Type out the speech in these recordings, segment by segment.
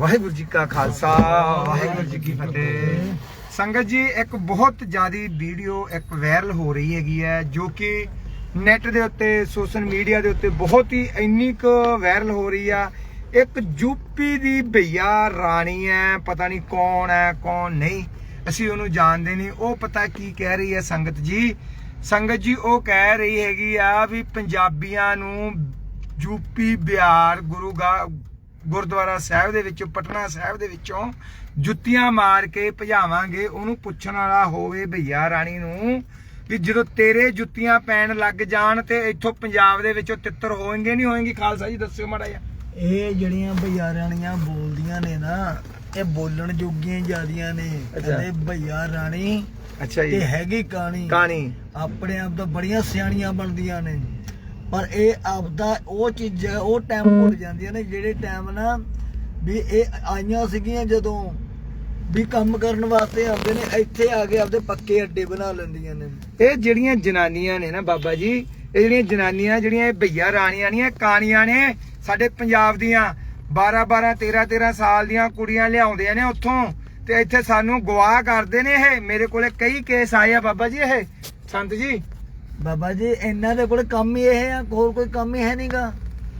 ਵਾਹਿਗੁਰੂ ਜੀ ਕਾ ਖਾਲਸਾ, ਵਾਹਿਗੁਰੂ ਜੀ ਕੀ ਫਤਿਹ। ਸੰਗਤ ਜੀ, ਇੱਕ ਬਹੁਤ ਜ਼ਿਆਦੀ ਵੀਡੀਓ ਇੱਕ ਵਾਇਰਲ ਹੋ ਰਹੀ ਹੈਗੀ ਹੈ, ਜੋ ਕਿ ਨੈਟ ਦੇ ਉੱਤੇ, ਸੋਸ਼ਲ ਮੀਡੀਆ ਦੇ ਉੱਤੇ ਬਹੁਤ ਹੀ ਇੰਨੀ ਕੁ ਵਾਇਰਲ ਹੋ ਰਹੀ ਆ। ਇੱਕ ਯੂਪੀ ਦੀ ਭਈਆ ਰਾਣੀ ਹੈ, ਪਤਾ ਨਹੀਂ ਕੌਣ ਹੈ, ਕੌਣ ਨਹੀਂ, ਅਸੀਂ ਉਹਨੂੰ ਜਾਣਦੇ ਨਹੀਂ। ਉਹ ਪਤਾ ਕੀ ਕਹਿ ਰਹੀ ਹੈ ਸੰਗਤ ਜੀ? ਸੰਗਤ ਜੀ, ਉਹ ਕਹਿ ਰਹੀ ਹੈਗੀ ਆ ਵੀ ਪੰਜਾਬੀਆਂ ਨੂੰ ਯੂਪੀ ਬਿਹਾਰ, ਗੁਰੂ ਗਾ- ਗੁਰਦੁਆਰਾ ਸਾਹਿਬ ਦੇ ਵਿੱਚੋਂ ਪਟਨਾ ਸਾਹਿਬ ਦੇ ਵਿੱਚੋਂ ਜੁੱਤੀਆਂ ਮਾਰ ਕੇ ਭਜਾਵਾਂਗੇ ਉਹਨੂੰ ਪੁੱਛਣ ਵਾਲਾ ਹੋਵੇ ਭਈਆ ਰਾਣੀ ਨੂੰ ਵੀ ਜਦੋਂ ਤੇਰੇ ਜੁੱਤੀਆਂ ਪੈਣ ਲੱਗ ਜਾਣ ਤੇ ਇੱਥੋਂ ਪੰਜਾਬ ਦੇ ਵਿੱਚੋਂ ਤਿੱਤਰ ਹੋਣਗੇ ਨਹੀਂ ਹੋਣਗੇ ਖਾਲਸਾ ਜੀ ਦੱਸਿਓ ਮਾੜਾ ਜਿਹਾ। ਇਹ ਜਿਹੜੀਆਂ ਭਈਆ ਰਾਣੀਆਂ ਬੋਲਦੀਆਂ ਨੇ ਨਾ ਇਹ ਬੋਲਣ ਜੋਗੀਆਂ ਜਿਆਦੀਆਂ ਨੇ। ਕਹਿੰਦੇ ਭਈਆ ਰਾਣੀ ਅੱਛਾ ਤੇ ਹੈਗੀ ਕਹਾਣੀ ਕਹਾਣੀ ਆਪਣੇ ਆਪ ਤਾਂ ਬੜੀਆਂ ਸਿਆਣੀਆਂ ਬਣਦੀਆਂ ਨੇ। ਪਰ ਇਹ ਆਪਦਾ ਉਹ ਚੀਜ਼, ਉਹ ਟਾਈਮ ਭੁੱਲ ਜਾਂਦੀਆਂ ਨੇ ਜਿਹੜੇ ਟਾਈਮ ਨਾ ਵੀ ਇਹ ਆਈਆਂ ਸੀਗੀਆਂ ਜਦੋਂ ਵੀ ਕੰਮ ਕਰਨ ਵਾਸਤੇ ਆਉਂਦੇ ਨੇ, ਇੱਥੇ ਆ ਕੇ ਆਪਦੇ ਪੱਕੇ ਅੱਡੇ ਬਣਾ ਲੈਂਦੀਆਂ ਨੇ। ਇਹ ਜਿਹੜੀਆਂ ਜਨਾਨੀਆਂ ਨੇ ਨਾ ਬਾਬਾ ਜੀ, ਇਹ ਜਿਹੜੀਆਂ ਜਨਾਨੀਆਂ, ਜਿਹੜੀਆਂ ਇਹ ਭਈਆ ਰਾਣੀਆਂ ਨਹੀਂ ਇਹ ਕਾਣੀਆਂ ਨੇ, ਸਾਡੇ ਪੰਜਾਬ ਦੀਆਂ 12 12 13 13 ਸਾਲ ਦੀਆਂ ਕੁੜੀਆਂ ਲਿਆਉਂਦੀਆਂ ਨੇ ਉੱਥੋਂ ਤੇ ਇੱਥੇ ਸਾਨੂੰ ਗਵਾਹ ਕਰਦੇ ਨੇ ਇਹ। ਮੇਰੇ ਕੋਲੇ ਕਈ ਕੇਸ ਆਏ ਆ ਬਾਬਾ ਜੀ ਇਹ। ਸੰਤ ਜੀ ਬਾਬਾ ਜੀ ਇਹਨਾਂ ਦੇ ਕੋਲ ਕੰਮ ਹੀ ਇਹ ਆ ਹੋਰ ਕੋਈ ਕੰਮ ਹੀ ਹੈ ਨਹੀਂਗਾ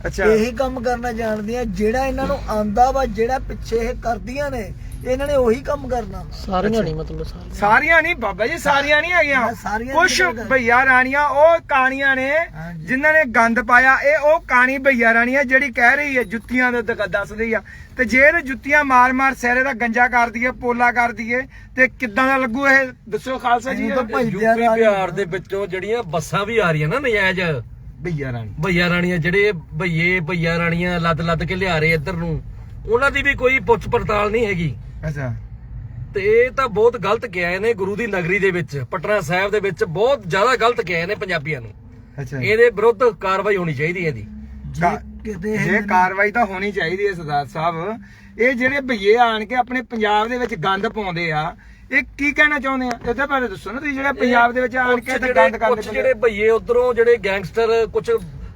ਅੱਛਾ। ਇਹੀ ਕੰਮ ਕਰਨਾ ਜਾਣਦੀਆਂ ਜਿਹੜਾ ਇਹਨਾਂ ਨੂੰ ਆਂਦਾ ਵਾ ਜਿਹੜਾ ਪਿੱਛੇ ਇਹ ਕਰਦੀਆਂ ਨੇ ਇਹਨਾਂ ਨੇ ਉਹੀ ਕੰਮ ਕਰਨਾ। ਸਾਰੀਆਂ ਨਹੀਂ ਮਤਲਬ ਸਾਰੀਆਂ। ਨਹੀਂ ਬਾਬਾ ਜੀ ਸਾਰੀਆਂ ਨਹੀਂ ਹੈਗੀਆਂ। ਸਾਰੀਆਂ ਕੁਛ ਭਈਆ ਰਾਣੀਆਂ ਉਹ ਕਾਣੀਆਂ ਨੇ। ਜਿਨ੍ਹਾਂ ਨੇ ਗੰਦ ਪਾਇਆ ਇਹ ਉਹ ਕਾਣੀ ਭਈਆ ਰਾਣੀਆਂ ਜਿਹੜੀ ਕਹਿ ਰਹੀ ਹੈ ਜੁੱਤੀਆਂ ਦੇ ਦੱਸਦੀ ਆ। ਤੇ ਜੇ ਇਹ ਜੁੱਤੀਆਂ ਮਾਰ-ਮਾਰ ਸਿਰੇ ਦਾ ਗੰਜਾ ਕਰ ਦਈਏ ਪੋਲਾ ਕਰ ਦਈਏ ਤੇ ਕਿੱਦਾਂ ਦਾ ਲੱਗੂ ਇਹ? ਦੱਸੋ ਖਾਲਸਾ ਜੀ। ਯੂਪੀ ਬਿਹਾਰ ਬਿਹਾਰ ਦੇ ਵਿੱਚੋਂ ਜਿਹੜੀਆਂ ਬੱਸਾਂ ਵੀ ਆ ਰਹੀਆਂ ਨਾ ਨਜਾਇਜ਼। ਭਈਆ ਰਾਣੀ। ਭਈਆ ਰਾਣੀਆਂ ਜਿਹੜੇ ਭਈਏ ਭਈਆ ਰਾਣੀਆਂ ਲੱਦ ਲੱਦ ਕੇ ਲਿਆ ਰਹੇ ਇੱਧਰ ਨੂੰ। ਉਹਨਾਂ ਦੀ ਵੀ ਕੋਈ ਪੁੱਛ ਪੜਤਾਲ ਨਹੀਂ ਹੈਗੀ। ਅੱਛਾ। ਤੇ ਇਹ ਤਾਂ ਬਹੁਤ ਗਲਤ ਕਿਹਾ ਇਹਨੇ ਗੁਰੂ ਦੀ ਨਗਰੀ ਦੇ ਵਿੱਚ ਪਟਨਾ ਸਾਹਿਬ ਦੇ ਵਿੱਚ ਬਹੁਤ ਜ਼ਿਆਦਾ ਗਲਤ ਕਿਹਾ ਇਹਨੇ ਪੰਜਾਬੀਆਂ ਨੂੰ। ਅੱਛਾ। ਇਹਦੇ ਵਿਰੁੱਧ ਕਾਰਵਾਈ ਹੋਣੀ ਚਾਹੀਦੀ ਹੈ ਇਹਦੀ। ਜੇ ਕਾ- ਕਿਤੇ ਇਹ ਜੇ ਮੈਨੂੰ- ਕਾਰਵਾਈ ਤਾਂ ਹੋਣੀ ਚਾਹੀਦੀ ਹੈ ਸਰਦਾਰ ਸਾਹਿਬ। ਇਹ ਜਿਹੜੇ ਭਈਏ ਆਣ ਕੇ ਆਪਣੇ ਪੰਜਾਬ ਦੇ ਵਿੱਚ ਗੰਦ ਪਾਉਂਦੇ ਆ ਇਹ ਕੀ ਕਹਿਣਾ ਚਾਹੁੰਦੇ ਆ? ਇਹਦੇ ਬਾਰੇ ਦੱਸੋ ਨਾ ਤੁਸੀਂ ਜਿਹੜੇ ਪੰਜਾਬ ਦੇ ਵਿੱਚ ਆਣ ਕੇ ਤੇ ਜਿਹੜੇ- ਗੰਦ ਕਰਦੇ ਕੁਛ ਜਿਹੜੇ ਭਈਏ ਉਧਰੋਂ ਜਿਹੜੇ ਗੈਂਗਸਟਰ ਕੁਝ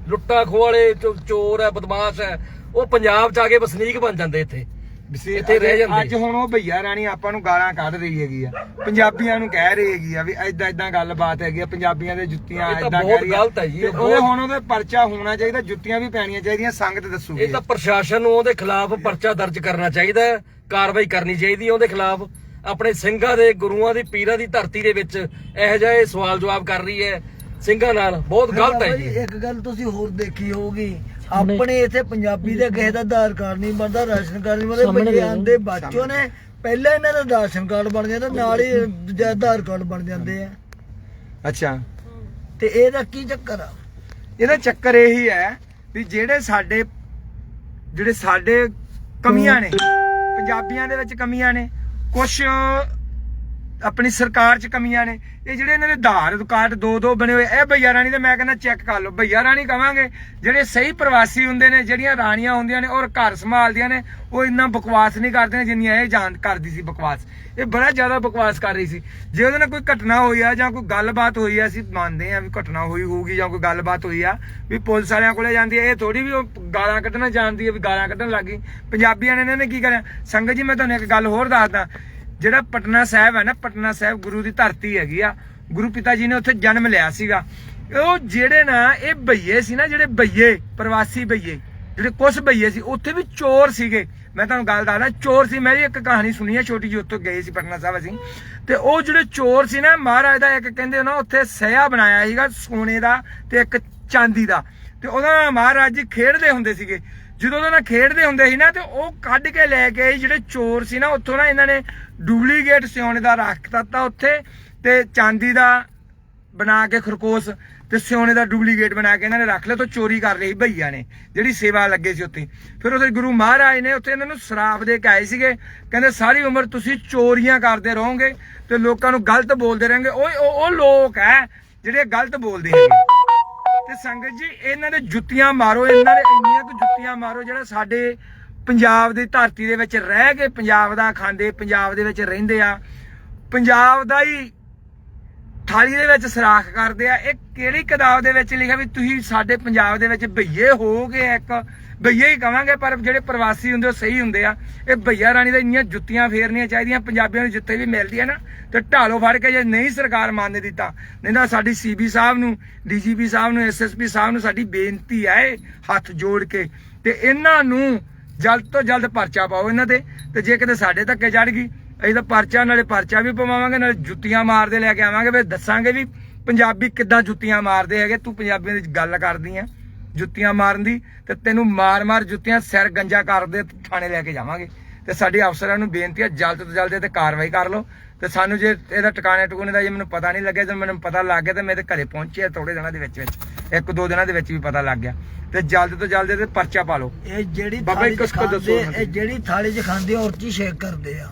ਲੁੱਟਾ ਖੋਹ ਵਾਲੇ ਚੋ- ਚੋਰ ਹੈ ਬਦਮਾਸ਼ ਹੈ ਉਹ ਪੰਜਾਬ ਚ ਆ ਕੇ ਵਸਨੀਕ ਬਣ ਜਾਂਦੇ ਇੱਥੇ। ਇੱਥੇ ਰਹਿ ਜਾਂਦੇ। ਅੱਜ ਹੁਣ ਉਹ ਭਈਆ ਰਾਣੀ ਆਪਾਂ ਨੂੰ ਗਾਲਾਂ ਕੱਢ ਰਹੀ ਹੈਗੀ ਆ। ਪੰਜਾਬੀਆਂ ਨੂੰ ਕਹਿ ਰਹੀ ਹੈਗੀ ਆ ਵੀ ਐਦਾਂ ਐਦਾਂ ਗੱਲਬਾਤ ਹੈਗੀ ਆ ਪੰਜਾਬੀਆਂ ਦੇ ਜੁੱਤੀਆਂ ਇਹ ਤਾਂ ਐਦਾਂ ਬਹੁਤ ਕਹਿ ਰਹੀ ਆ। ਗਲਤ ਹੈ ਜੀ, ਬਹੁਤ- ਹੁਣ ਉਹਦੇ ਪਰਚਾ ਹੋਣਾ ਚਾਹੀਦਾ ਜੁੱਤੀਆਂ ਵੀ ਪੈਣੀਆਂ ਚਾਹੀਦੀਆਂ ਸੰਗਤ ਦੱਸੂਗੀ। ਇਹ ਤਾਂ ਪ੍ਰਸ਼ਾਸਨ ਨੂੰ ਉਹਦੇ ਖਿਲਾਫ ਪਰਚਾ ਦਰਜ ਕਰਨਾ ਚਾਹੀਦਾ ਹੈ ਕਾਰਵਾਈ ਕਰਨੀ ਚਾਹੀਦੀ ਉਹਦੇ ਖਿਲਾਫ। ਆਪਣੇ ਸਿੰਘਾਂ ਦੇ ਗੁਰੂਆਂ ਦੀ ਪੀਰਾਂ ਦੀ ਧਰਤੀ ਦੇ ਵਿੱਚ ਇਹੋ ਜਿਹਾ ਸਵਾਲ ਜਵਾਬ ਕਰ ਰਹੀ ਹੈ ਸਿੰਘਾਂ ਨਾਲ। ਬਹੁਤ ਗਲਤ ਹੈ ਜੀ। ਇੱਕ ਗੱਲ ਤੁਸੀਂ ਹੋਰ ਦੇਖੀ ਹੋਊਗੀ। ਆਪਣੇ ਇੱਥੇ ਪੰਜਾਬੀ ਦੇ ਕਿਸੇ ਦਾ ਆਧਾਰ ਕਾਰਡ ਨਹੀਂ ਬਣਦਾ ਰਾਸ਼ਨ ਕਾਰਡ ਨਹੀਂ ਬਣਦਾ ਭਈਏ ਆਂਦੇ ਬਾਚੋ ਨੇ ਪਹਿਲਾਂ ਇਹਨਾਂ ਦਾ ਰਾਸ਼ਨ ਕਾਰਡ ਬਣ ਜਾਂਦਾ ਨਾਲ ਹੀ ਦੂਜਾ ਆਧਾਰ ਕਾਰਡ ਬਣ ਜਾਂਦੇ ਆ। ਅੱਛਾ। ਤੇ ਇਹਦਾ ਕੀ ਚੱਕਰ ਆ? ਇਹਦਾ ਚੱਕਰ ਇਹੀ ਹੈ ਵੀ ਜਿਹੜੇ ਸਾਡੇ ਜਿਹੜੇ ਸਾਡੇ ਕਮੀਆਂ ਨੇ ਪੰਜਾਬੀਆਂ ਦੇ ਵਿੱਚ ਕਮੀਆਂ ਨੇ ਕੁਝ ਆਪਣੀ ਸਰਕਾਰ 'ਚ ਕਮੀਆਂ ਨੇ। ਇਹ ਜਿਹੜੇ ਇਹਨਾਂ ਦੇ ਆਧਾਰ ਕਾਰਡ ਦੋ ਦੋ ਬਣੇ ਹੋਏ, ਇਹ ਭਈਆ ਰਾਣੀ ਤੇ ਮੈਂ ਕਹਿੰਦਾ ਚੈੱਕ ਕਰ ਲਓ। ਭਈਆ ਰਾਣੀ ਕਵਾਂਗੇ, ਜਿਹੜੇ ਸਹੀ ਪ੍ਰਵਾਸੀ ਹੁੰਦੇ ਨੇ, ਜਿਹੜੀਆਂ ਰਾਣੀਆਂ ਹੁੰਦੀਆਂ ਨੇ ਔਰ ਘਰ ਸੰਭਾਲਦੀਆਂ ਨੇ, ਉਹ ਇੰਨਾ ਬਕਵਾਸ ਨਹੀਂ ਕਰਦੇ ਨੇ ਜਿੰਨੀਆਂ ਇਹ ਜਾਣ ਕਰਦੀ ਸੀ ਬਕਵਾਸ। ਇਹ ਬੜਾ ਜ਼ਿਆਦਾ ਬਕਵਾਸ ਕਰ ਰਹੀ ਸੀ। ਜੇ ਉਹਦੇ ਨਾਲ ਕੋਈ ਘਟਨਾ ਹੋਈ ਆ ਜਾਂ ਕੋਈ ਗੱਲਬਾਤ ਹੋਈ ਆ, ਅਸੀਂ ਮੰਨਦੇ ਆ ਵੀ ਘਟਨਾ ਹੋਈ ਹੋਊਗੀ ਜਾਂ ਕੋਈ ਗੱਲਬਾਤ ਹੋਈ ਆ, ਵੀ ਪੁਲਿਸ ਵਾਲਿਆਂ ਕੋਲੇ ਜਾਂਦੀ ਹੈ ਇਹ ਥੋੜੀ ਵੀ ਉਹ ਗਾਲਾਂ ਕੱਢਣਾ ਜਾਣਦੀ ਹੈ ਵੀ ਗਾਲਾਂ ਕੱਢਣ ਲੱਗੀ ਪੰਜਾਬੀਆਂ ਨੇ ਇਹਨਾਂ ਨੇ ਕੀ ਕਰਿਆ? ਸੰਗਤ ਜੀ, ਮੈਂ ਤੁਹਾਨੂੰ ਇੱਕ ਗੱਲ ਹੋਰ ਦੱਸਦਾ। ਜਿਹੜਾ ਪਟਨਾ ਸਾਹਿਬ ਹੈ ਨਾ, ਪਟਨਾ ਸਾਹਿਬ ਗੁਰੂ ਦੀ ਧਰਤੀ ਹੈਗੀ ਆ, ਗੁਰੂ ਪਿਤਾ ਜੀ ਨੇ ਉੱਥੇ ਜਨਮ ਲਿਆ ਸੀਗਾ। ਉਹ ਜਿਹੜੇ ਨਾ, ਇਹ ਭਈਏ ਸੀ ਨਾ, ਜਿਹੜੇ ਭਈਏ ਪ੍ਰਵਾਸੀ ਭਈਏ ਜਿਹੜੇ ਕੁਝ ਭਈਏ ਸੀ, ਉੱਥੇ ਵੀ ਚੋਰ ਸੀਗੇ। ਮੈਂ ਤੁਹਾਨੂੰ ਗੱਲ ਦੱਸਦਾ, ਚੋਰ ਸੀ, ਮੈਂ ਵੀ ਇੱਕ ਕਹਾਣੀ ਸੁਣੀ ਹੈ ਛੋਟੀ ਜੀ ਉੱਥੋਂ ਗਏ ਸੀ ਪਟਨਾ ਸਾਹਿਬ ਅਸੀਂ। ਤੇ ਉਹ ਜਿਹੜੇ ਚੋਰ ਸੀ ਨਾ, ਮਹਾਰਾਜ ਦਾ ਇੱਕ ਕਹਿੰਦੇ ਨਾ ਉੱਥੇ ਸਿਆ ਬਣਾਇਆ ਸੀਗਾ, ਸੋਨੇ ਦਾ ਤੇ ਇੱਕ ਚਾਂਦੀ ਦਾ। ਤੇ ਉਹਦਾ ਮਹਾਰਾਜ ਜੀ ਖੇਡਦੇ ਹੁੰਦੇ ਸੀਗੇ। ਜਦੋਂ ਉਹਦੇ ਨਾਲ ਖੇਡਦੇ ਹੁੰਦੇ ਸੀ ਨਾ ਤੇ ਉਹ ਕੱਢ ਕੇ ਲੈ ਕੇ ਜਿਹੜੇ ਚੋਰ ਸੀ ਨਾ, ਉੱਥੋਂ ਨਾ ਇਹਨਾਂ ਨੇ ਡੁਪਲੀਕੇਟ ਸਿਉਣੇ ਦਾ ਰੱਖ ਦਿੱਤਾ ਉੱਥੇ ਤੇ ਚਾਂਦੀ ਦਾ ਬਣਾ ਕੇ ਖਰਕੋਸ ਤੇ ਸਿਉਣੇ ਦਾ ਡੁਪਲੀਕੇਟ ਬਣਾ ਕੇ ਇਹਨਾਂ ਨੇ ਰੱਖ ਲਿਆ ਤੋਂ ਚੋਰੀ ਕਰ ਲਈ ਭਈਆ ਨੇ, ਜਿਹੜੀ ਸੇਵਾ ਲੱਗੇ ਸੀ ਉੱਥੇ। ਫਿਰ ਉੱਥੇ ਗੁਰੂ ਮਹਾਰਾਜ ਨੇ ਉੱਥੇ ਇਹਨਾਂ ਨੂੰ ਸ਼ਰਾਪ ਦੇ ਕੇ ਆਏ ਸੀਗੇ, ਕਹਿੰਦੇ ਸਾਰੀ ਉਮਰ ਤੁਸੀਂ ਚੋਰੀਆਂ ਕਰਦੇ ਰਹੋਗੇ ਤੇ ਲੋਕਾਂ ਨੂੰ ਗਲਤ ਬੋਲਦੇ ਰਹੋਗੇ ਉਹ ਉਹ- ਉਹ ਲੋਕ ਹੈ ਜਿਹੜੇ ਗਲਤ ਬੋਲਦੇ ਹੈਗੇ ਤੇ ਸੰਗਤ ਜੀ, ਇਹਨਾਂ ਦੇ ਜੁੱਤੀਆਂ ਮਾਰੋ, ਇਹਨਾਂ ਦੇ ਇੰਨੀਆਂ ਕੁ ਜੁੱਤੀਆਂ ਮਾਰੋ ਜਿਹੜਾ ਸਾਡੇ ਪੰਜਾਬ ਦੀ ਧਰਤੀ ਦੇ ਵਿੱਚ ਰਹਿ ਕੇ ਪੰਜਾਬ ਦਾ ਖਾਂਦੇ, ਪੰਜਾਬ ਦੇ ਵਿੱਚ ਰਹਿੰਦੇ ਆ। ਪੰਜਾਬ ਦਾ ਹੀ ਥਾਲੀ ਦੇ ਵਿੱਚ ਸਰਾਖ ਕਰਦੇ ਆ, ਇਹ ਕਿਹੜੀ ਕਿਤਾਬ ਦੇ ਵਿੱਚ ਲਿਖਿਆ ਵੀ ਤੁਸੀਂ ਸਾਡੇ ਪੰਜਾਬ ਦੇ ਵਿੱਚ ਭਈਏ ਹੋਗੇ ਇੱਕ? ਭਈਏ ਹੀ ਕਵਾਂਗੇ, ਪਰ ਜਿਹੜੇ ਪ੍ਰਵਾਸੀ ਹੁੰਦੇ ਉਹ ਸਹੀ ਹੁੰਦੇ ਆ। ਇਹ ਭਈਆ ਰਾਣੀ ਦਾ ਇੰਨੀਆਂ ਜੁੱਤੀਆਂ ਫੇਰਨੀਆਂ ਚਾਹੀਦੀਆਂ, ਪੰਜਾਬੀਆਂ ਨੂੰ ਜਿੱਥੇ ਵੀ ਮਿਲਦੀਆਂ ਨਾ, ਤੇ ਢਾਲੋ ਫੜ ਕੇ ਜੇ ਨਹੀਂ ਸਰਕਾਰ ਮੰਨ ਦਿੱਤਾ, ਨਹੀਂ ਤਾਂ ਸਾਡੀ ਸੀਬੀ ਸਾਹਿਬ ਨੂੰ, ਡੀਜੀਪੀ ਸਾਹਿਬ ਨੂੰ, ਐਸਐਸਪੀ ਸਾਹਿਬ ਨੂੰ ਸਾਡੀ ਬੇਨਤੀ ਹੈ ਹੱਥ ਜੋੜ ਕੇ। ਤੇ ਇਹਨਾਂ ਨੂੰ ਜਲਦ ਤੋਂ ਜਲਦ ਪਰਚਾ ਪਾਓ ਇਹਨਾਂ ਤੇ ਤੇ ਜੇ ਕਿਤੇ ਸਾਡੇ ਧੱਕੇ ਚੜ ਗਈ ਅਸੀਂ ਤਾਂ ਪਰਚਾ ਨਾਲੇ ਪਰਚਾ ਵੀ ਪਵਾਵਾਂਗੇ ਨਾਲੇ ਜੁੱਤੀਆਂ ਮਾਰਦੇ ਲੈ ਕੇ ਆਵਾਂਗੇ। ਵੀ ਦੱਸਾਂਗੇ ਵੀ ਪੰਜਾਬੀ ਕਿੱਦਾਂ ਜੁੱਤੀਆਂ ਮਾਰਦੇ ਹੈਗੇ ਤੂੰ ਪੰਜਾਬੀਆਂ ਦੀ ਗੱਲ ਕਰਦੀ ਆ ਜੁੱਤੀਆਂ ਮਾਰਨ ਦੀ ਤੇ ਤੈਨੂੰ ਮਾਰ-ਮਾਰ ਜੁੱਤੀਆਂ ਸਿਰ ਗੰਜਾ ਕਰਦੇ ਥਾਣੇ ਲੈ ਕੇ ਜਾਵਾਂਗੇ। ਤੇ ਸਾਡੇ ਅਫਸਰਾਂ ਨੂੰ ਬੇਨਤੀ ਹੈ ਜਲਦ ਤੋਂ ਜਲਦ ਇਹ ਤੇ ਕਾਰਵਾਈ ਕਰ ਲਓ। ਤੇ ਸਾਨੂੰ ਜੇ ਇਹਦਾ ਟਿਕਾਣੇ ਟੁਕਾਣੇ ਦਾ ਜੇ ਮੈਨੂੰ ਪਤਾ ਨਹੀਂ ਲੱਗਿਆ ਤੇ ਮੈਨੂੰ ਪਤਾ ਲੱਗ ਗਿਆ ਤੇ ਮੇਰੇ ਘਰੇ ਪਹੁੰਚਿਆ ਥੋੜੇ ਦਿਨਾਂ ਦੇ ਵਿੱਚ ਵਿੱਚ। ਇੱਕ ਦੋ ਦਿਨਾਂ ਦੇ ਵਿੱਚ ਵੀ ਪਤਾ ਲੱਗ ਗਿਆ। ਤੇ ਜਲਦ ਤੋਂ ਜਲਦ ਇਹਦੇ ਪਰਚਾ ਪਾ ਲਓ। ਇਹ ਜਿਹੜੀ ਬਾਬਾ ਥਾਲੀ ਜੀ ਚ ਕੁਛ ਕੁ ਦੱਸੋ ਇਹ। ਜਿਹੜੀ ਥਾਲੀ 'ਚ ਖਾਂਦੇ ਆ ਔਰ 'ਚ ਹੀ ਸ਼ੇਕ ਕਰਦੇ ਆ?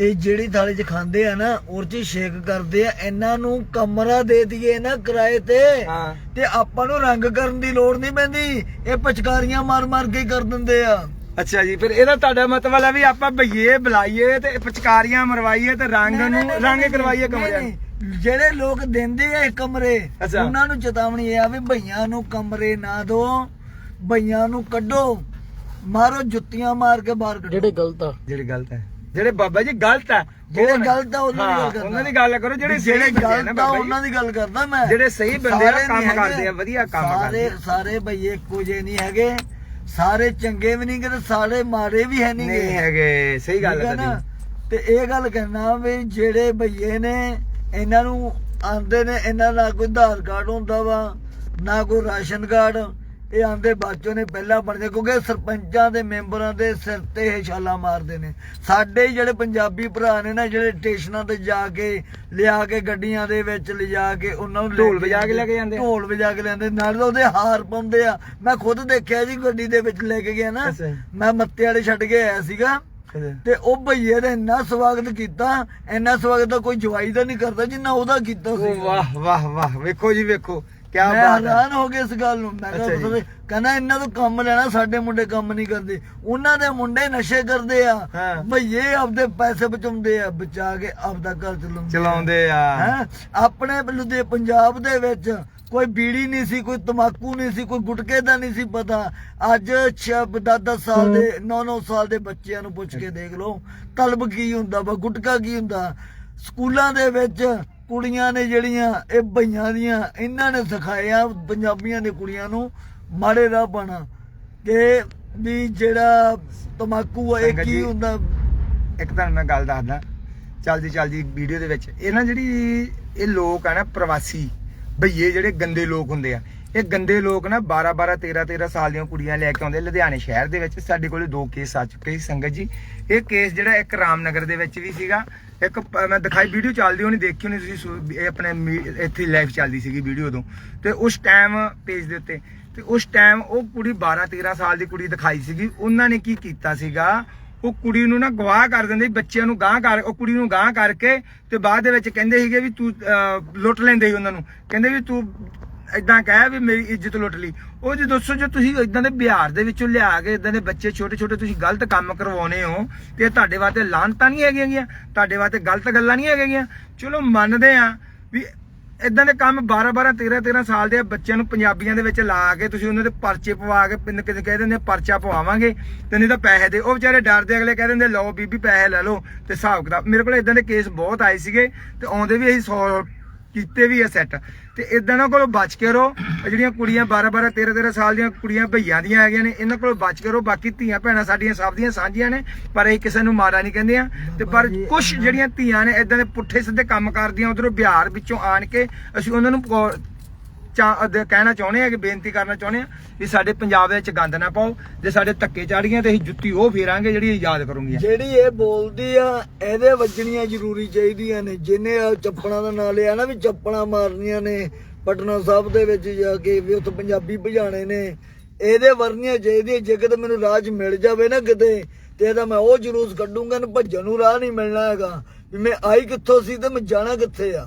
ਇਹ ਜਿਹੜੀ ਥਾਲੀ 'ਚ ਖਾਂਦੇ ਆ ਨਾ ਔਰ 'ਚ ਸ਼ੇਕ ਕਰਦੇ ਆ। ਇਹਨਾਂ ਨੂੰ ਕਮਰਾ ਦੇ ਦਈਏ ਨਾ ਕਿਰਾਏ ਤੇ ਹਾਂ। ਤੇ ਆਪਾਂ ਨੂੰ ਰੰਗ ਕਰਨ ਦੀ ਲੋੜ ਨਹੀਂ ਪੈਂਦੀ। ਇਹ ਪਚਕਾਰੀਆਂ ਮਾਰ ਮਾਰ ਕੇ ਕਰ ਦਿੰਦੇ ਆ। ਅੱਛਾ ਜੀ ਫਿਰ ਇਹਦਾ ਤੁਹਾਡਾ ਮਤਲਬ ਹੈ ਵੀ ਆਪਾਂ ਭਈਏ ਬੁਲਾਈਏ ਤੇ ਪਿਚਕਾਰੀਆਂ ਮਰਵਾਈਏ ਤੇ ਰੰਗ ਨੂੰ ਰੰਗ ਕਰਵਾਈਏ ਕਮਰਿਆਂ ਨੂੰ? ਜਿਹੜੇ ਲੋਕ ਦਿੰਦੇ ਆ ਇਹ ਕਮਰੇ। ਉਹਨਾਂ ਨੂੰ ਚੇਤਾਵਨੀ ਇਹ ਆ ਵੀ ਭਈਆਂ ਨੂੰ ਕਮਰੇ ਨਾ ਦੋ ਭਈਆਂ ਨੂੰ ਕੱਢੋ। ਮਾਰੋ ਜੁੱਤੀਆਂ ਮਾਰ ਕੇ ਬਾਹਰ ਕੱਢੋ। ਜਿਹੜੇ ਗਲਤ ਆ। ਜਿਹੜੇ ਗਲਤ ਹੈ ਜਿਹੜੇ ਬਾਬਾ ਜੀ ਗਲਤ ਹੈ ਜਿਹੜੇ ਗਲਤ ਆ ਉਹਨਾਂ ਦੀ ਗੱਲ ਕਰਦਾ। ਉਹਨਾਂ ਦੀ ਗੱਲ ਕਰੋ ਜਿਹੜੇ ਜਿਹੜੇ ਸਹੀ ਬੰਦੇ ਆ ਨਾ ਗਲਤ ਆ ਉਹਨਾਂ ਜੀ। ਦੀ ਗੱਲ ਕਰਦਾ ਮੈਂ। ਜਿਹੜੇ ਸਹੀ ਬੰਦੇ ਆ, ਸਾਰੇ ਕੰਮ। ਕਰਦੇ ਆ, ਵਧੀਆ ਕੰਮ ਸਾਰੇ ਕਰਦੇ ਆ। ਸਾਰੇ ਭਈਏ ਇੱਕੋ ਜਿਹੇ ਨਹੀਂ ਹੈਗੇ। ਸਾਰੇ ਚੰਗੇ ਵੀ ਨਹੀਂ ਤੇ ਸਾਰੇ ਮਾੜੇ ਵੀ ਹੈ ਨਹੀਂ ਨਹੀਂ ਹੈਗੇ ਸਹੀ ਗੱਲ ਹੈ ਤੇ ਇਹ ਗੱਲ ਕਹਿਣਾ ਵੀ ਜਿਹੜੇ ਭਈਏ ਨੇ ਇਹਨਾਂ ਨੂੰ ਆਂਦੇ ਨੇ ਇਹਨਾਂ ਦਾ ਕੋਈ ਆਧਾਰ ਕਾਰਡ ਹੁੰਦਾ ਵਾ ਨਾ ਕੋਈ ਰਾਸ਼ਨ ਕਾਰਡ। ਇਹ ਆਂਦੇ ਬਾਚੋ ਨੇ ਪਹਿਲਾਂ ਬਣਦੇ ਕਿਉਂਕਿ ਸਰਪੰਚਾਂ ਦੇ ਮੈਂਬਰਾਂ ਦੇ ਸਿਰ ਤੇ ਇਹ ਛਾਲਾਂ ਮਾਰਦੇ ਨੇ। ਸਾਡੇ ਜਿਹੜੇ ਪੰਜਾਬੀ ਭਰਾ ਨੇ ਨਾ ਜਿਹੜੇ ਸਟੇਸ਼ਨਾਂ ਤੇ ਜਾ ਕੇ ਲਿਆ ਕੇ ਗੱਡੀਆਂ ਦੇ ਵਿੱਚ ਲਿਜਾ ਕੇ ਉਹਨਾਂ ਨੂੰ ਢੋਲ ਵਜਾ ਕੇ ਲੈ ਕੇ ਜਾਂਦੇ? ਢੋਲ ਵਜਾ ਕੇ ਲੈਂਦੇ ਨਾਲ ਉਹਦੇ ਹਾਰ ਪਾਉਂਦੇ ਆ। ਮੈਂ ਖੁਦ ਦੇਖਿਆ ਜੀ ਗੱਡੀ ਦੇ ਵਿੱਚ ਲੈ ਕੇ ਗਿਆ ਨਾ। ਮੈਂ ਮੱਤੇ ਵਾਲੇ ਛੱਡ ਕੇ ਆਇਆ ਸੀਗਾ। ਤੇ ਉਹ ਭਈਏ ਨੇ ਇੰਨਾ ਸਵਾਗਤ ਕੀਤਾ ਇੰਨਾ ਸਵਾਗਤ ਤਾਂ ਕੋਈ ਜਵਾਈ ਦਾ ਨਹੀਂ ਕਰਦਾ ਜਿੰਨਾ ਉਹਦਾ ਕੀਤਾ ਸੀ। ਵਾਹ ਵਾਹ ਵਾਹ। ਵੇਖੋ ਜੀ ਵੇਖੋ। ਕੀ ਮੈਂ ਬਾਤ ਹੈ। ਹੈਰਾਨ ਹੋ ਗਿਆ ਇਸ ਗੱਲ ਨੂੰ। ਮੈਂ ਅੱਛਾ ਕਿਹਾ ਜੀ। ਕਹਿੰਦਾ ਇਹਨਾਂ ਤੋਂ ਕੰਮ ਲੈਣਾ ਸਾਡੇ ਮੁੰਡੇ ਕੰਮ ਨਹੀਂ ਕਰਦੇ। ਉਹਨਾਂ ਦੇ ਮੁੰਡੇ ਨਸ਼ੇ ਕਰਦੇ ਆ। ਹਾਂ। ਭਈਏ ਆਪਦੇ ਪੈਸੇ ਬਚਾਉਂਦੇ ਆ ਬਚਾ ਕੇ ਆਪਦਾ ਘਰ ਚਲਾਉਂਦੇ ਚਲਾਉਂਦੇ ਆ। ਹੈ? ਆਪਣੇ ਲੁਧਿਆਣਾ ਪੰਜਾਬ ਦੇ ਵਿੱਚ ਕੋਈ ਬੀੜੀ ਨਹੀਂ ਸੀ ਕੋਈ ਤਮਾਕੂ ਨਹੀਂ ਸੀ ਕੋਈ ਗੁਟਕੇ ਦਾ ਨਹੀਂ ਸੀ ਪਤਾ। ਅੱਜ 10 ਸਾਲ ਦੇ 9-9 ਸਾਲ ਦੇ ਬੱਚਿਆਂ ਨੂੰ ਪੁੱਛ ਕੇ ਦੇਖ ਲਓ। ਤਲਬ ਕੀ ਹੁੰਦਾ ਵਾ ਗੁਟਕਾ ਕੀ ਹੁੰਦਾ? ਸਕੂਲਾਂ ਦੇ ਵਿੱਚ ਕੁੜੀਆਂ ਨੇ ਜਿਹੜੀਆਂ ਇਹ ਭਈਆਂ ਦੀਆਂ ਇਹਨਾਂ ਨੇ ਸਿਖਾਇਆ ਪੰਜਾਬੀਆਂ ਦੇ ਕੁੜੀਆਂ ਨੂੰ ਮਾੜੇ ਰਾਹ ਪਾਣਾ ਕਿ ਵੀ ਜਿਹੜਾ ਤਮਾਕੂ ਆ ਇਹ ਕੀ ਹੁੰਦਾ? ਇੱਕ ਤੁਹਾਨੂੰ ਮੈਂ ਗੱਲ ਦੱਸਦਾ। ਚਲਦੀ ਚਲਦੀ ਵੀਡੀਓ ਦੇ ਵਿੱਚ। ਇਹ ਨਾ ਜਿਹੜੀ ਇਹ ਲੋਕ ਆ ਨਾ ਪ੍ਰਵਾਸੀ ਭਈਏ ਜਿਹੜੇ ਗੰਦੇ ਲੋਕ ਹੁੰਦੇ ਆ। ਇਹ ਗੰਦੇ ਲੋਕ ਨਾ 12 12 13 13 ਸਾਲ ਦੀਆਂ ਕੁੜੀਆਂ ਲੈ ਕੇ ਆਉਂਦੇ ਲੁਧਿਆਣੇ ਸ਼ਹਿਰ ਦੇ ਵਿੱਚ। ਸਾਡੇ ਕੋਲੇ ਦੋ ਕੇਸ ਆ ਚੁੱਕੇ ਸੀ ਸੰਗਤ ਜੀ। ਇਹ ਕੇਸ ਜਿਹੜਾ ਇੱਕ ਰਾਮਨਗਰ ਦੇ ਵਿੱਚ ਵੀ ਸੀਗਾ ਇੱਕ ਮੈਂ ਦਿਖਾਈ ਵੀਡੀਓ ਚੱਲਦੀ ਹੋਣੀ ਦੇਖੀ ਹੋਣੀ ਤੁਸੀਂ ਇਹ ਆਪਣੇ ਇੱਥੇ ਲਾਈਵ ਚੱਲਦੀ ਸੀਗੀ ਵੀਡੀਓ ਤੋਂ ਤੇ ਉਸ ਟਾਈਮ ਪੇਜ ਦੇ ਉੱਤੇ ਤੇ ਉਸ ਟਾਈਮ ਉਹ ਕੁੜੀ 12 13 ਸਾਲ ਦੀ ਕੁੜੀ ਦਿਖਾਈ ਸੀਗੀ। ਉਹਨਾਂ ਨੇ ਕੀ ਕੀਤਾ ਸੀਗਾ? ਉਹ ਕੁੜੀ ਨੂੰ ਨਾ ਗਵਾਹ ਕਰ ਦਿੰਦੇ ਸੀ, ਬੱਚਿਆਂ ਨੂੰ ਗਾਂਹ ਕਰ ਉਹ ਕੁੜੀ ਨੂੰ ਗਾਂਹ ਕਰਕੇ ਤੇ ਬਾਅਦ ਦੇ ਵਿੱਚ ਕਹਿੰਦੇ ਸੀਗੇ ਵੀ ਤੂੰ ਲੁੱਟ ਲੈਂਦੇ ਸੀ ਉਹਨਾਂ ਨੂੰ। ਕਹਿੰਦੇ ਵੀ ਤੂੰ ਇਦਾਂ ਕਹਿ ਵੀ ਮੇਰੀ ਇੱਜ਼ਤ ਲੁੱਟ ਲਈ। ਉਹ ਜੀ ਦੱਸੋ ਜੇ ਤੁਸੀਂ ਇਦਾਂ ਦੇ ਬਿਹਾਰ ਦੇ ਵਿੱਚੋਂ ਲਿਆ ਕੇ ਇਦਾਂ ਦੇ ਬੱਚੇ ਛੋਟੇ ਛੋਟੇ ਤੁਸੀਂ ਗਲਤ ਕੰਮ ਕਰਵਾਉਨੇ ਹੋ ਤੇ ਤੁਹਾਡੇ ਵਾਸਤੇ ਲਾਂਤਾਂ ਨਹੀਂ ਹੈਗੀਆਂ ਗੀਆਂ, ਤੁਹਾਡੇ ਵਾਸਤੇ ਗਲਤ ਗੱਲਾਂ ਨਹੀਂ ਹੈਗੀਆਂ ਚਲੋ ਮੰਨਦੇ ਆ ਵੀ ਇਦਾਂ ਦੇ ਕੰਮ 12 12 13 13 ਸਾਲ ਦੇ ਬੱਚਿਆਂ ਨੂੰ ਪੰਜਾਬੀਆਂ ਦੇ ਵਿੱਚ ਲਾ ਕੇ ਤੁਸੀਂ ਉਹਨਾਂ ਦੇ ਪਰਚੇ ਪਵਾ ਕੇ ਪਿੰਨ ਕਿਤੇ ਕਹਿ ਦਿੰਦੇ ਪਰਚਾ ਪਵਾਵਾਂਗੇ ਤੇ ਨਹੀਂ ਤਾਂ ਪੈਸੇ ਦੇ ਉਹ ਵਿਚਾਰੇ ਡਰਦੇ ਅਗਲੇ ਕਹਿ ਦਿੰਦੇ ਲਓ ਬੀਬੀ ਪੈਸੇ ਲੈ ਲਓ ਤੇ ਹਿਸਾਬ ਕਿਤਾਬ। ਮੇਰੇ ਕੋਲ ਇਦਾਂ ਦੇ ਕੇਸ ਬਹੁਤ ਆਏ ਸੀਗੇ ਤੇ ਆਉਂਦੇ ਵੀ ਅਸੀਂ 100 ਕੀਤੇ ਵੀ ਆ ਸੈੱਟ ਤੇ ਇਦਾਂ ਨਾ ਕੋਲੋਂ ਬਚ ਕੇ ਰਹੋ। ਇਹ ਜਿਹੜੀਆਂ ਕੁੜੀਆਂ 12 12 13 13 ਸਾਲ ਦੀਆਂ ਕੁੜੀਆਂ ਭਈਆਂ ਦੀਆਂ ਹੈਗੀਆਂ ਨੇ ਇਹਨਾਂ ਕੋਲੋਂ ਬਚ ਕੇ ਰਹੋ। ਬਾਕੀ ਧੀਆਂ ਭੈਣਾਂ ਸਾਡੀਆਂ ਸਭ ਦੀਆਂ ਸਾਂਝੀਆਂ ਨੇ ਪਰ ਇਹ ਕਿਸੇ ਨੂੰ ਮਾੜਾ ਨਹੀਂ ਕਹਿੰਦੇ ਆ। ਤੇ ਪਰ ਕੁਝ ਜਿਹੜੀਆਂ ਧੀਆਂ ਨੇ ਇਦਾਂ ਦੇ ਪੁੱਠੇ ਸਿੱਧੇ ਕੰਮ ਕਰਦੀਆਂ ਉਧਰੋਂ ਬਿਹਾਰ ਵਿੱਚੋਂ ਆਣ ਕੇ ਅਸੀਂ ਉਹਨਾਂ ਨੂੰ ਕਹਿਣਾ ਚਾਹੁੰਦੇ ਆ ਕਿ ਬੇਨਤੀ ਕਰਨਾ ਚਾਹੁੰਦੇ ਆ ਵੀ ਸਾਡੇ ਪੰਜਾਬ ਵਿੱਚ ਗੰਦ ਨਾ ਪਾਓ ਜੇ ਸਾਡੇ ਧੱਕੇ ਚਾੜੀਆਂ ਤੇ ਅਸੀਂ ਜੁੱਤੀ ਉਹ ਫੇਰਾਂਗੇ ਜਿਹੜੀ ਯਾਦ ਕਰੂੰਗੀ ਜਿਹੜੀ ਇਹ ਬੋਲਦੀ ਆ, ਇਹਦੇ ਵੱਜਣੀਆਂ ਜ਼ਰੂਰੀ ਚਾਹੀਦੀਆਂ ਨੇ। ਜਿਹਨੇ ਚੱਪਣਾ ਦਾ ਨਾਂ ਲਿਆ ਨਾ ਵੀ ਚੱਪਣਾ ਮਾਰਨੀਆਂ ਨੇ, ਪਟਨਾ ਸਾਹਿਬ ਦੇ ਵਿੱਚ ਜਾ ਕੇ ਵੀ ਉੱਥੇ ਪੰਜਾਬੀ ਭਜਾਣੇ ਨੇ। ਇਹਦੇ ਵਰਨੀਆਂ ਚਾਹੀਦੀਆਂ, ਜੇ ਕਿਤੇ ਮੈਨੂੰ ਰਾਜ ਮਿਲ ਜਾਵੇ ਨਾ ਕਿਤੇ, ਤੇ ਇਹਦਾ ਮੈਂ ਉਹ ਜਲੂਸ ਕੱਢੂੰਗਾ ਨਾ ਭੱਜਣ ਨੂੰ ਰਾਹ ਨਹੀਂ ਮਿਲਣਾ ਹੈਗਾ। ਵੀ ਮੈਂ ਆਈ ਕਿੱਥੋਂ ਸੀ ਤੇ ਮੈਂ ਜਾਣਾ ਕਿੱਥੇ ਆ?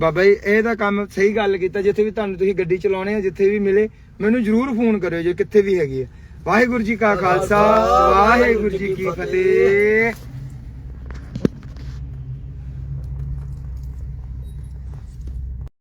ਬਾਬਾ ਜੀ ਇਹ ਤਾਂ ਕੰਮ ਸਹੀ ਗੱਲ ਕੀਤਾ ਜਿੱਥੇ ਵੀ ਤੁਹਾਨੂੰ ਤੁਸੀਂ ਗੱਡੀ ਚਲਾਉਣੇ ਆ ਜਿੱਥੇ ਵੀ ਮਿਲੇ ਮੈਨੂੰ ਜਰੂਰ ਫੋਨ ਕਰਿਓ ਜੇ ਕਿੱਥੇ ਵੀ ਹੈਗੀ ਆ। ਵਾਹਿਗੁਰੂ ਜੀ ਕਾ ਖਾਲਸਾ ਵਾਹਿਗੁਰੂ ਜੀ ਕੀ ਫਤਿਹ।